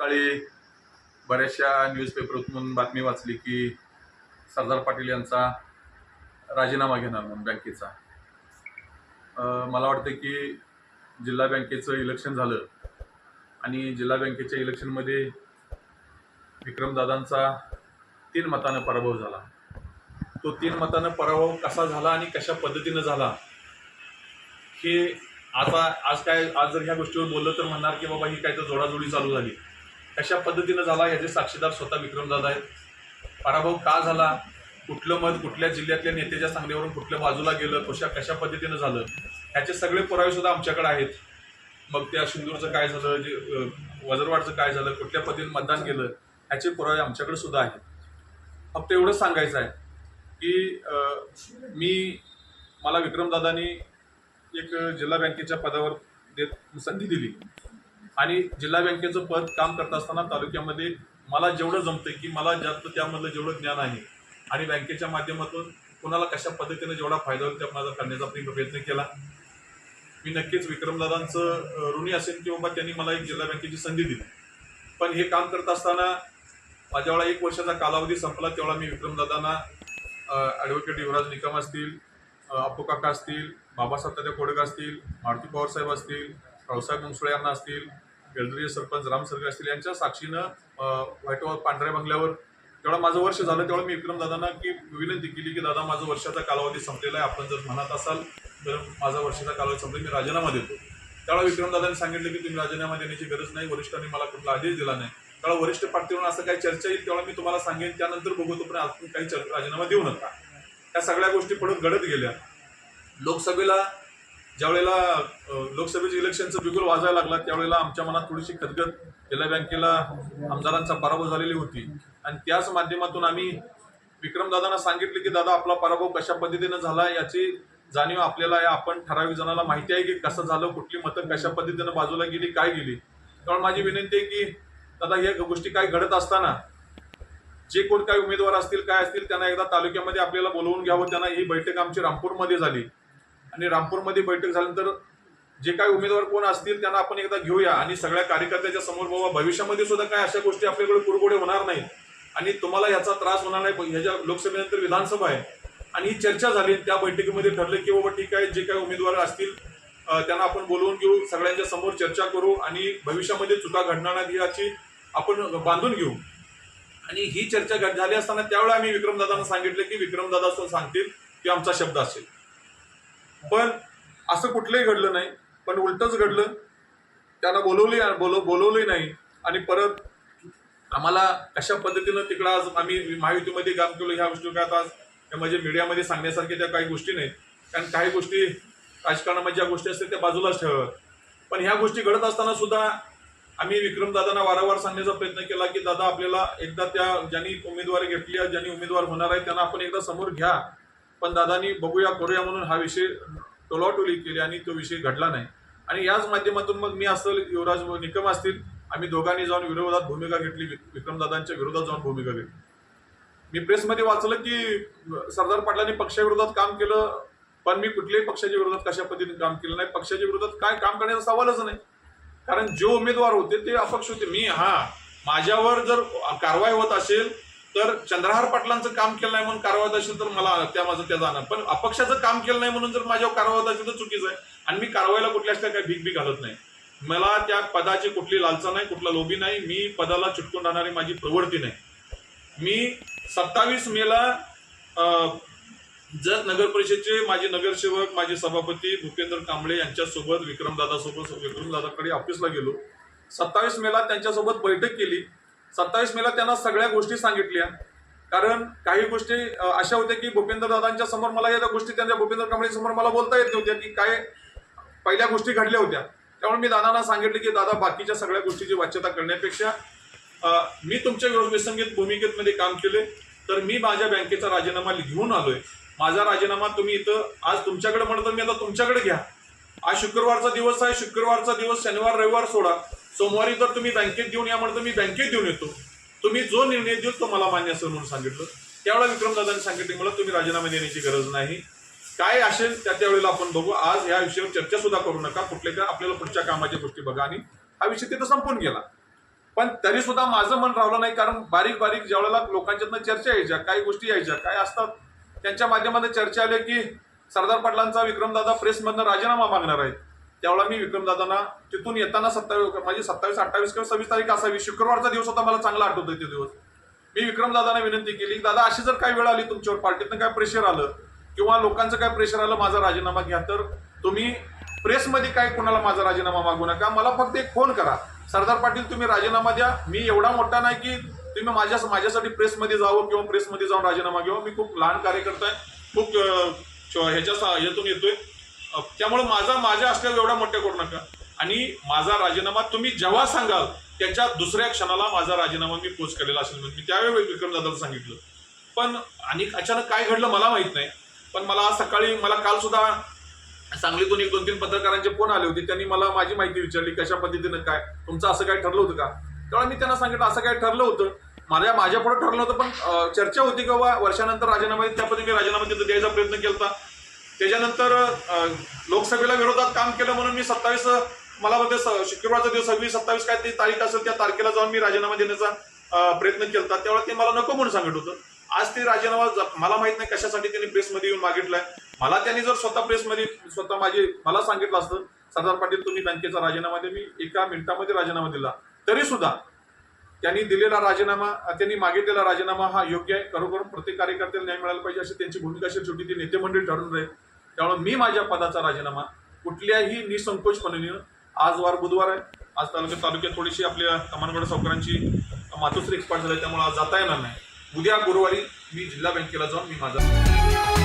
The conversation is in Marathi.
सकाळी बऱ्याचशा न्यूजपेपरमधून बातमी वाचली की सरदार पाटील यांचा राजीनामा घेणार म्हणून बँकेचा. मला वाटतं की जिल्हा बँकेचं इलेक्शन झालं आणि जिल्हा बँकेच्या इलेक्शनमध्ये विक्रमदादांचा तीन मतानं पराभव झाला. तो तीन मतानं पराभव कसा झाला आणि कशा पद्धतीनं झाला हे आता आज काय आज जर ह्या गोष्टीवर बोललं तर म्हणणार की बाबा ही काय तर जोडाजोडी चालू झाली. कशा पद्धतीनं झाला याचे साक्षीदार स्वतः विक्रमदादा आहेत. पराभव का झाला? कुठलं मत कुठल्या जिल्ह्यातल्या नेत्याच्या सांगण्यावरून कुठल्या बाजूला गेलं? कशा कशा पद्धतीनं झालं? ह्याचे सगळे पुरावे सुद्धा आमच्याकडे आहेत. मग त्या सिंदूरचं काय झालं? जे वजरवाडचं काय झालं? कुठल्या पद्धतीने मतदान केलं? ह्याचे पुरावे आमच्याकडे सुद्धा आहेत. फक्त एवढंच सांगायचं आहे की मी मला विक्रमदादांनी एक जिल्हा बँकेच्या पदावर देत संधी दिली. आणि जिल्हा बँकेचं पद काम करत असताना तालुक्यामध्ये मला जेवढं जमतं की मला जास्त त्यामधलं जेवढं ज्ञान आहे आणि बँकेच्या माध्यमातून कोणाला कशा पद्धतीने जेवढा फायदा होईल त्या माझा करण्याचा मी प्रयत्न केला. मी नक्कीच विक्रमदादांचं ऋणी असेल की बाबा त्यांनी मला एक जिल्हा बँकेची संधी दिली. पण हे काम करत असताना माझ्या वेळा एक वर्षाचा कालावधी संपला तेवढा मी विक्रमदादांना ॲडव्होकेट युवराज निकम असतील अप्पू काका असतील बाबासाहेब तात्या कोडक असतील मारुती पवार साहेब असतील रावसाहेब मुंसळे यांना असतील बेलदरीय सरपंच राम सरगे असतील यांच्या साक्षीनं व्हाईट हाऊस पांढऱ्या बंगल्यावर तेवढा माझं वर्ष झालं तेवढं मी विक्रमदादांना की विनंती केली की दादा माझं वर्षाचा कालावधी संपलेला आहे आपण जर म्हणत असाल तर माझा वर्षाचा कालावधी संपला मी राजीनामा देतो. त्यावेळेला विक्रमदादांनी सांगितलं की तुम्ही राजीनामा देण्याची गरज नाही वरिष्ठांनी मला कुठला आदेश दिला नाही. त्यावेळेला वरिष्ठ पातळीवर असं काही चर्चा येईल तेव्हा मी तुम्हाला सांगेन त्यानंतर बघू पण आपण काही राजीनामा देऊ नका. त्या सगळ्या गोष्टी पुढे घडत गेल्या. लोकसभेला ज्यावेळेला लोकसभेच्या लोकसभेचं इलेक्शनचं बिगुल वाजायला लागला त्यावेळेला आमच्या मनात थोडीशी खदगत जिल्हा बँकेला आमदारांचा पराभव झालेली होती. आणि त्याच माध्यमातून आम्ही विक्रमदादांना सांगितले की दादा आपला पराभव कशा पद्धतीनं झाला याची जाणीव आपल्याला या आपण ठराविक जणाला माहिती आहे की कसं झालं कुठली मतं कशा पद्धतीनं बाजूला गेली काय गेली. त्यामुळे माझी विनंती आहे की दादा या गोष्टी काय घडत असताना जे कोण काही उमेदवार असतील काय असतील त्यांना एकदा तालुक्यामध्ये आपल्याला बोलवून घ्यावं. त्यांना ही बैठक आमची रामपूरमध्ये झाली. आणि रामपूरमध्ये बैठक झाल्यानंतर जे काही उमेदवार कोण असतील त्यांना आपण एकदा घेऊया. आणि सगळ्या कार्यकर्त्याच्या समोर बाबा भविष्यामध्ये सुद्धा काय अशा गोष्टी आपल्याकडे कुरगोडे होणार नाहीत. आणि तुम्हाला याचा त्रास होणार नाही. ह्याच्या लोकसभेनंतर विधानसभा आहे. आणि ही चर्चा झाली. त्या बैठकीमध्ये ठरलं की बाबा ठीक आहे जे काही उमेदवार असतील त्यांना आपण बोलवून घेऊ. सगळ्यांच्या समोर चर्चा करू. आणि भविष्यामध्ये चुका घडणार नाही याची आपण बांधून घेऊ. आणि ही चर्चा घट झाली असताना त्यावेळेला आम्ही विक्रमदादांना सांगितलं की विक्रमदादा असं सांगतील की आमचा शब्द असेल. पण असं कुठलंही घडलं नाही पण उलटच घडलं. त्यांना बोलवली बोलव बोलवली नाही. आणि परत आम्हाला कशा पद्धतीनं तिकडं आज आम्ही महायुतीमध्ये काम केलं ह्या गोष्टी काय आता म्हणजे मीडियामध्ये सांगण्यासारख्या त्या काही गोष्टी नाहीत. कारण काही गोष्टी राजकारणामध्ये ज्या गोष्टी असतात त्या बाजूलाच ठेवाव्यात. पण ह्या गोष्टी घडत असताना सुद्धा आम्ही विक्रमदादांना वारंवार सांगण्याचा प्रयत्न केला की दादा आपल्याला एकदा त्या ज्यांनी उमेदवारी घेतली आहे ज्यांनी उमेदवार होणार आहे त्यांना आपण एकदा समोर घ्या. पण दादानी बघूया करूया म्हणून हा विषय टोलाटोली केली आणि तो विषय घडला नाही. आणि याच माध्यमातून मग मी असेल युवराज निकम असतील आम्ही दोघांनी जाऊन विरोधात भूमिका घेतली विक्रमदादांच्या विरोधात जाऊन भूमिका घेतली. मी प्रेसमध्ये वाचलं की सरदार पाटलांनी पक्षाविरोधात काम केलं पण मी कुठल्याही पक्षाच्या विरोधात कशा पद्धतीने काम केलं नाही पक्षाच्या विरोधात काय काम करण्याचा सवालच नाही. कारण जे उमेदवार होते ते अपक्ष होते. मी हा माझ्यावर जर कारवाई होत असेल तर चंद्रहार पाटलांचं काम केलं नाही म्हणून कारवाई असेल तर मला त्या माझं त्या जाणार. पण अपक्षाचं काम केलं नाही म्हणून जर माझ्यावर कारवाई असेल तर चुकीचं आहे. आणि मी कारवाईला कुठल्याच काही भीक बी घालत नाही. मला त्या पदाची कुठली लालसा नाही कुठला लोभी नाही. मी पदाला चिटकून राहणारी माझी प्रवृत्ती नाही. मी सत्तावीस मेला अं, जत नगर परिषदेचे माझे नगरसेवक माझे सभापती भूपेंद्र कांबळे यांच्यासोबत विक्रमदादासोबत विक्रमदादाकडे ऑफिसला गेलो. सत्तावीस मेला त्यांच्यासोबत बैठक केली. सत्तावीस मेला त्यांना सगळ्या गोष्टी सांगितल्या. कारण काही गोष्टी अशा होत्या की भूपेंद्र दादांच्या समोर मला या गोष्टी त्यांच्या भूपेंद्र कांबळे समोर मला बोलता येत नव्हत्या की काय पहिल्या गोष्टी घडल्या होत्या. त्यामुळे मी दादांना सांगितले की दादा बाकीच्या सगळ्या गोष्टीची वाच्यता करण्यापेक्षा मी तुमच्या विरोध विसंगीत भूमिकेमध्ये काम केले तर मी माझ्या बँकेचा राजीनामा घेऊन आलोय. माझा राजीनामा तुम्ही इथं आज तुमच्याकडे म्हणतो मी आता तुमच्याकडे घ्या. आज शुक्रवारचा दिवस आहे शुक्रवारचा दिवस शनिवार रविवार सोडा. सोमवारी जर तुम्ही बँकेत देऊन या म्हणतो मी बँकेत देऊन येतो. तुम्ही जो निर्णय देऊ तो मला मान्य असेल म्हणून सांगितलं. त्यावेळेला विक्रमदादांनी सांगितले मला तुम्ही राजीनामा देण्याची गरज नाही. काय असेल त्या त्यावेळेला आपण बघू. आज या विषयावर चर्चा सुद्धा करू नका. कुठले काय आपल्याला पुढच्या कामाच्या गोष्टी बघा आणि हा विषय तिथं संपून गेला. पण तरी सुद्धा माझं मन राहिलं नाही कारण बारीक बारीक ज्यावेळेला लोकांच्यातनं चर्चा यायच्या काही गोष्टी यायच्या काय असतात त्यांच्या माध्यमातून चर्चा आल्या की सरदार पाटलांचा विक्रमदादा प्रेसमधनं राजीनामा मागणार आहेत. त्यावेळेला मी विक्रमदादांना तिथून येताना सत्तावीस माझी सत्तावीस अठ्ठावीस किंवा सव्वीस तारीख असावी. शुक्रवारचा दिवस होता मला चांगला आठवतो ते दिवस. मी विक्रमदादांना विनंती केली दादा अशी जर काही वेळ आली तुमच्यावर पार्टीतनं काय प्रेशर आलं किंवा लोकांचं काय प्रेशर आलं माझा राजीनामा घ्या तर तुम्ही प्रेसमध्ये काय कोणाला माझा राजीनामा मागू नका. मला फक्त एक फोन करा. सरदार पाटील तुम्ही राजीनामा द्या. मी एवढा मोठा नाही की तुम्ही माझ्या माझ्यासाठी प्रेसमध्ये जावं किंवा प्रेसमध्ये जाऊन राजीनामा घ्यावं. मी खूप लहान कार्यकर्ता आहे. खूप ह्याच्या सा- ह्यातून येतोय. त्यामुळे माझा माझ्या असल्याला एवढा मोठ्या करू नका. आणि माझा राजीनामा तुम्ही जेव्हा सांगाल त्याच्या दुसऱ्या क्षणाला माझा राजीनामा मी पोच केलेला असेल म्हणून. मी त्यावेळी विक्रमदादाला सांगितलं. पण आणि अचानक काय घडलं मला माहीत नाही. पण मला आज सकाळी मला काल सुद्धा सांगलीतून एक दोन तीन पत्रकारांचे फोन आले होते. त्यांनी मला माझी माहिती विचारली कशा पद्धतीनं काय? तुमचं असं काय ठरलं होतं का? त्यामुळे मी त्यांना सांगितलं असं काय ठरलं होतं. माझ्या माझ्या पुढे ठरलं होतं पण चर्चा होती की बा वर्षानंतर राजीनामा त्या पद्धतीने राजीनामा तिथं द्यायचा प्रयत्न केला होता त्याच्यानंतर लोकसभेला विरोधात काम केलं म्हणून मी सत्तावीस मला मध्ये शुक्रवारचा दिवस सव्वीस सत्तावीस काय ती तारीख असेल त्या तारखेला जाऊन मी राजीनामा देण्याचा प्रयत्न केला त्यावेळेला ते मला नको म्हणून सांगत होतं. आज ते राजीनामा ज- मला माहीत नाही कशासाठी त्यांनी प्रेसमध्ये येऊन मागितलाय. मला त्यांनी जर स्वतः प्रेसमध्ये स्वतः माझे मला सांगितलं असतं सरदार पाटील तुम्ही बँकेचा राजीनामा दे मी एका मिनिटामध्ये राजीनामा दिला. तरी सुद्धा त्यांनी दिलेला राजीनामा त्यांनी मागितलेला राजीनामा हा योग्य आहे. खरोखर प्रत्येक कार्यकर्त्याला न्याय मिळाला पाहिजे अशी त्यांची भूमिका असेल. शेवटी ती नेते मंडळी ठरून राहील त्यामुळे मी माझ्या पदाचा राजीनामा कुठल्याही निसंकोचपणे आज वार बुधवार आहे. आज तालुक्यात तालुक्यात थोडीशी आपल्या कमानगड सावकारांची मातोश्री एक्सपायर झाली त्यामुळे आज जाता येणार नाही. उद्या गुरुवारी मी जिल्हा बँकेला जाऊन मी माझा